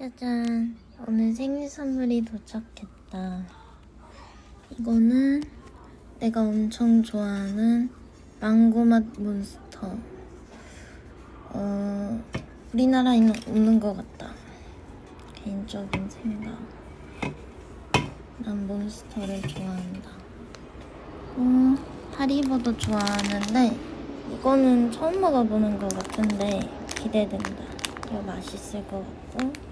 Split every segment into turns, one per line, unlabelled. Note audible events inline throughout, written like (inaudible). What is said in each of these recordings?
짜잔. 오늘 생일 선물이 도착했다. 이거는 내가 엄청 좋아하는 망고맛 몬스터. 어, 우리나라에는 없는 것 같다. 개인적인 생각. 난 몬스터를 좋아한다. 어, 하리보도 좋아하는데 이거는 처음 먹어보는 것 같은데 기대된다. 이거 맛있을 것 같고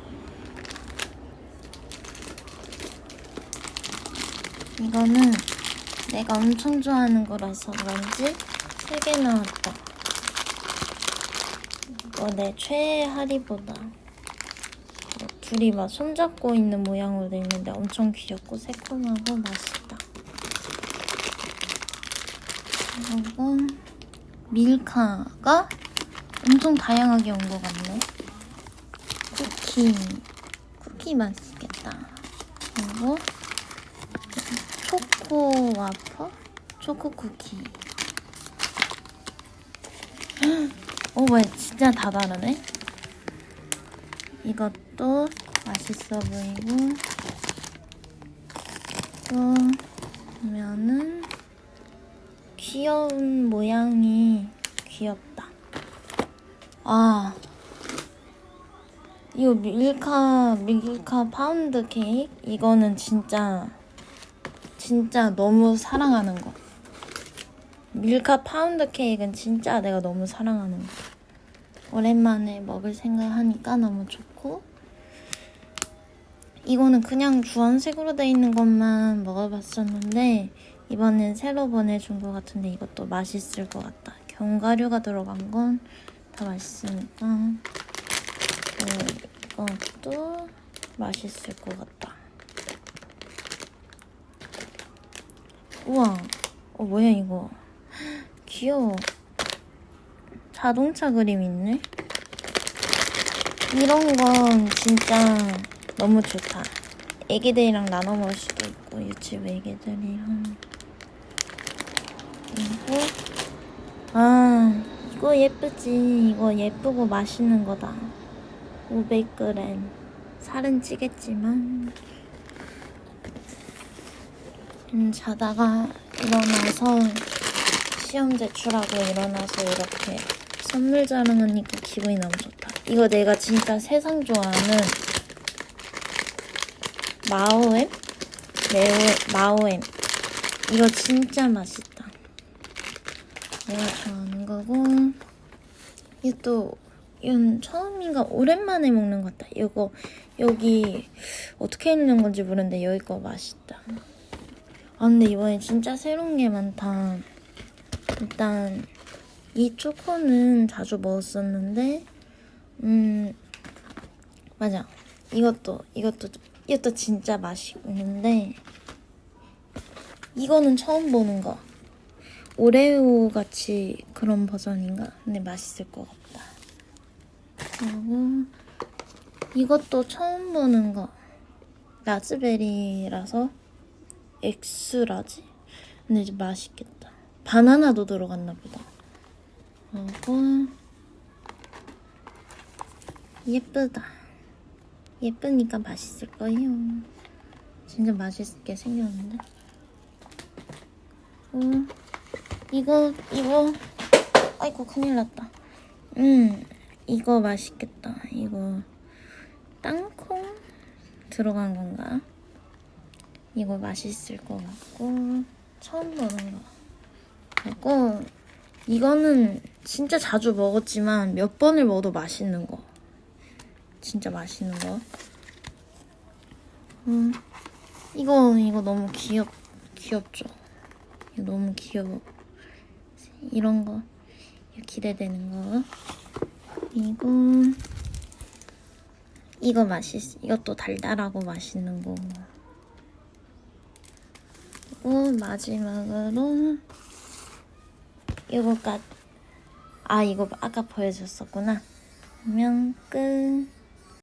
이거는 내가 엄청 좋아하는 거라서 그런지 세 개 나왔다. 이거 내 최애 하리보다. 뭐 둘이 막 손잡고 있는 모양으로 돼 있는데 엄청 귀엽고 새콤하고 맛있다. 그리고 밀카가 엄청 다양하게 온 것 같네. 쿠키, 쿠키 맛있겠다. 그리고 초코 와퍼, 초코 쿠키. (gasps) 오, 뭐야, 진짜 다 다르네. 이것도 맛있어 보이고 또 보면은 귀여운 모양이 귀엽다. 아 이거 밀카 밀카 파운드 케이크 이거는 진짜 진짜 너무 사랑하는 거. 밀카 파운드 케이크는 진짜 내가 너무 사랑하는 거. 오랜만에 먹을 생각하니까 너무 좋고 이거는 그냥 주황색으로 돼 있는 것만 먹어봤었는데 이번엔 새로 보내준 것 같은데 이것도 맛있을 것 같다. 견과류가 들어간 건 다 맛있으니까 또 이것도 맛있을 것 같다. 우와, 어 뭐야 이거? 귀여워. 자동차 그림 있네. 이런 건 진짜 너무 좋다. 애기들이랑 나눠 먹을 수도 있고 유치부 애기들이랑 그리고 아 이거 예쁘지. 이거 예쁘고 맛있는 거다. 500g 살은 찌겠지만 음, 자다가 일어나서 시험 제출하고 일어나서 이렇게 선물 자랑하니까 기분이 너무 좋다. 이거 내가 진짜 세상 좋아하는 마오엠? 매우 마오엠. 이거 진짜 맛있다. 내가 좋아하는 거고 이또 이건 처음인가 오랜만에 먹는 것 같다. 이거 여기 어떻게 읽는 건지 모르는데 여기 거 맛있다. 아 근데 이번에 진짜 새로운 게 많다. 일단 이 초코는 자주 먹었었는데 음 맞아. 이것도 이것도 이것도 진짜 맛있는데 이거는 처음 보는 거. 오레오 같이 그런 버전인가? 근데 맛있을 것 같다. 그리고 이것도 처음 보는 거. 라즈베리라서 엑스라지? 근데 이제 맛있겠다. 바나나도 들어갔나 보다. 그리고 예쁘다. 예쁘니까 맛있을 거예요. 진짜 맛있게 생겼는데? 어, 이거 이거. 아이고 큰일 났다. 음 이거 맛있겠다. 이거 땅콩 들어간 건가 이거 맛있을 것 같고 처음 보는 거 그리고 이거는 진짜 자주 먹었지만 몇 번을 먹어도 맛있는 거. 진짜 맛있는 거. 음, 이거 이거 너무 귀엽 귀엽죠. 이거 너무 귀여워. 이런 거 이거 기대되는 거. 그리고 이거 맛있. 이것도 달달하고 맛있는 거. 그리고 마지막으로 이거가 아 이거 아까 보여줬었구나. 그러면 끝.